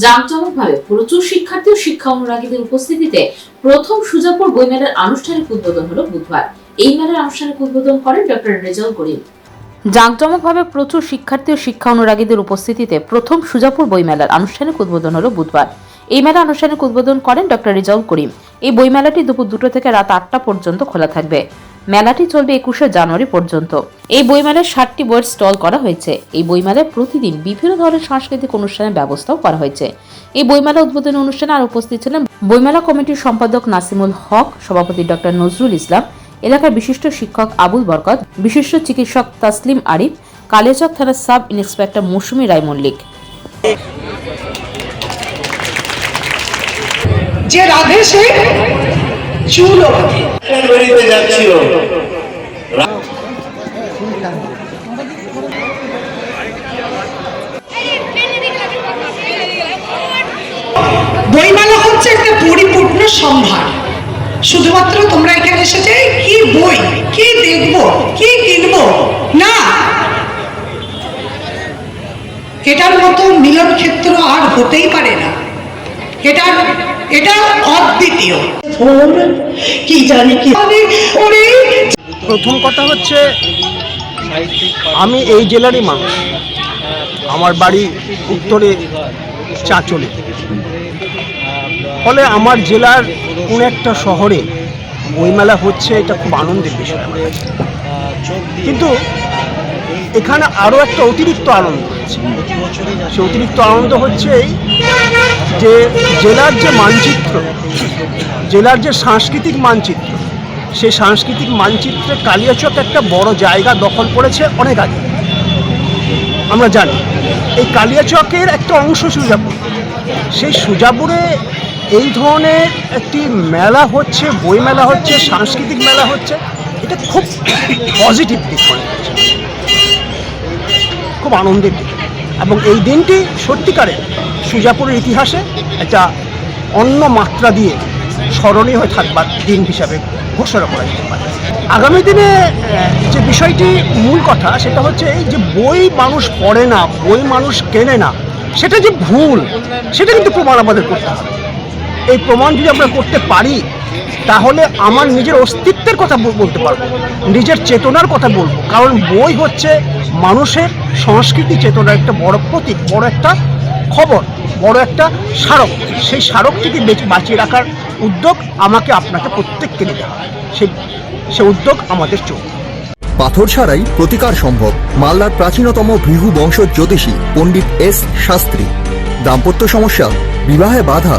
জাঁকজমকভাবে প্রচুর শিক্ষার্থী ও শিক্ষা অনুরাগীদের উপস্থিতিতে প্রথম সুজাপুর বইমেলার আনুষ্ঠানিক উদ্বোধন হলো বুধবার। এই মেলার আনুষ্ঠানিক উদ্বোধন করেন ডক্টর রেজাউল করিম। জাঁকজমকভাবে প্রচুর শিক্ষার্থী ও শিক্ষা অনুরাগীদের উপস্থিতিতে প্রথম সুজাপুর বইমেলার আনুষ্ঠানিক উদ্বোধন হলো বুধবার। এই মেলা আনুষ্ঠানিক উদ্বোধন করেন ডক্টর রেজাউল করিম। এই বইমেলাটি দুপুর দুটো থেকে রাত আটটা পর্যন্ত খোলা থাকবে। মেলাটি চলবে একুশে জানুয়ারি পর্যন্ত। এই বইমেলায় ষাটটি বইয়ের স্টল করা হয়েছে। এই বইমেলায় প্রতিদিন বিভিন্ন ধরনের সাংস্কৃতিক অনুষ্ঠানের ব্যবস্থাও করা হয়েছে। এই বইমেলা উদ্বোধনী অনুষ্ঠানে আর উপস্থিত ছিলেন বইমেলা কমিটির সম্পাদক নাসিমুল হক, সভাপতি ডক্টর নজরুল ইসলাম, এলাকার বিশিষ্ট শিক্ষক আবুল বরকত, বিশিষ্ট চিকিৎসক তাসলিম আরিফ কালিয়াচক থানার সাব ইন্সপেক্টর মৌসুমী রায় মল্লিক। যে রাধে সে চুল যাচ্ছিল। বইমেলা হচ্ছে একটা পরিপূর্ণ সম্ভার। শুধুমাত্র তোমরা এখানে এসেছে কি বই কি দেখব কি কিনবো? না। এটার মতো মিলন ক্ষেত্র আর হতেই পারে না। এটা এটা অদ্বিতীয়। কি জানি কি প্রথম কথা হচ্ছে আমি এই জেলারই মানুষ আমার বাড়ি উত্তরে চাঁচলে। ফলে আমার জেলার কোন একটা শহরে বইমেলা হচ্ছে এটা খুব আনন্দের বিষয়। আমার কিন্তু এখানে আরও একটা অতিরিক্ত আনন্দ হচ্ছে। সে অতিরিক্ত আনন্দ হচ্ছে এই যে জেলার যে মানচিত্র, জেলার যে সাংস্কৃতিক মানচিত্র সেই সাংস্কৃতিক মানচিত্রে কালিয়াচক একটা বড় জায়গা দখল করেছে অনেক আগে। আমরা জানি, এই কালিয়াচকের একটা অংশ সুজাপুর। সেই সুজাপুরে এই ধরনের একটি মেলা হচ্ছে বই মেলা হচ্ছে, সাংস্কৃতিক মেলা হচ্ছে। এটা খুব পজিটিভ দিক খুব আনন্দের দিক এবং এই দিনটি সত্যিকারের সুজাপুরের ইতিহাসে একটা অন্য মাত্রা দিয়ে স্মরণীয় হয়ে থাকবার দিন হিসাবে ঘোষণা করা যেতে পারে। আগামী দিনে যে বিষয়টি মূল কথা, সেটা হচ্ছে এই যে বই মানুষ পড়ে না, বই মানুষ কেনে না, সেটা যে ভুল, সেটা কিন্তু প্রমাণ আমাদের করতে হবে। এই প্রমাণ যদি আমরা করতে পারি তাহলে আমার নিজের অস্তিত্বের কথা বলতে পারব, নিজের চেতনার কথা বলব। কারণ বই হচ্ছে মানুষের সংস্কৃতি চেতনার একটা বড় প্রতীক, বড় একটা খবর, বড় একটা স্মারক। সেই স্মারকটিকে বেঁচে- বাঁচিয়ে রাখার উদ্যোগ আমাকে আপনাকে প্রত্যেককে নিতে হবে। সেই সে উদ্যোগ আমাদের চলবে। পাথর ছাড়াই প্রতিকার সম্ভব। মালদার প্রাচীনতম ভৃহু বংশ জ্যোতিষী পণ্ডিত এস শাস্ত্রী। দাম্পত্য সমস্যা, বিবাহে বাধা